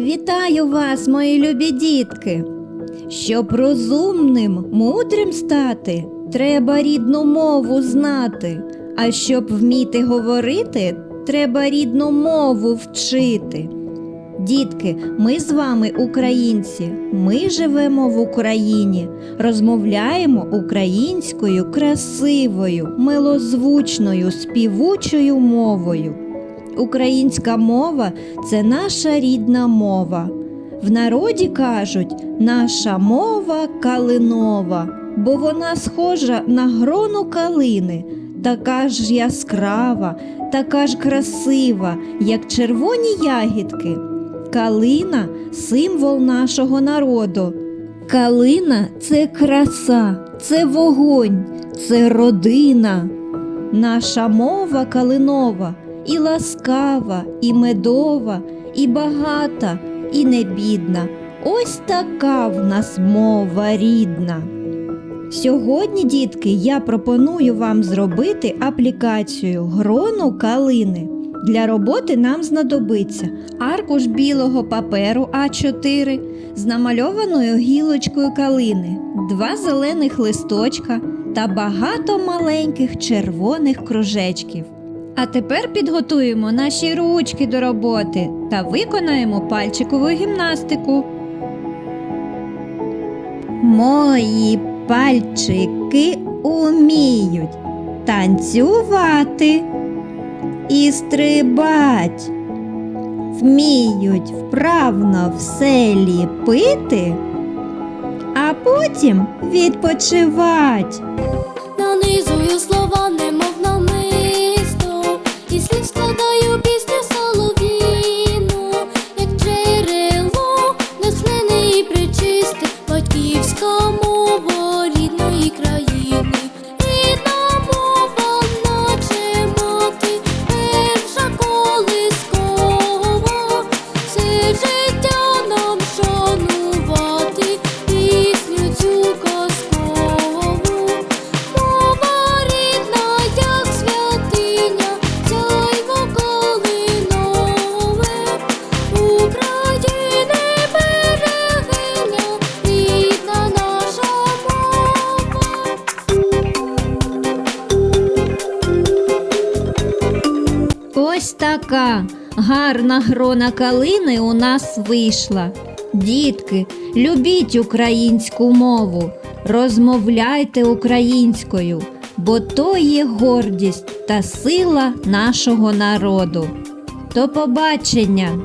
Вітаю вас, мої любі дітки. Щоб розумним, мудрим стати, треба рідну мову знати. А щоб вміти говорити, треба рідну мову вчити. Дітки, ми з вами українці. Ми живемо в Україні, розмовляємо українською красивою, милозвучною, співучою мовою. Українська мова це наша рідна мова. В народі кажуть, наша мова калинова, бо вона схожа на грону калини, така ж яскрава, така ж красива, як червоні ягідки. Калина символ нашого народу. Калина це краса, це вогонь, це родина. Наша мова калинова і ласкава, і медова, і багата, і не бідна. Ось така в нас мова рідна. Сьогодні, дітки, я пропоную вам зробити аплікацію грону калини. Для роботи нам знадобиться аркуш білого паперу А4 з намальованою гілочкою калини, два зелених листочка та багато маленьких червоних кружечків. А тепер підготуємо наші ручки до роботи та виконаємо пальчикову гімнастику. Мої пальчики уміють танцювати і стрибать, вміють вправно все ліпити, а потім відпочивать. Ось така гарна грона калини у нас вийшла. Дітки, любіть українську мову, розмовляйте українською, бо то є гордість та сила нашого народу. До побачення!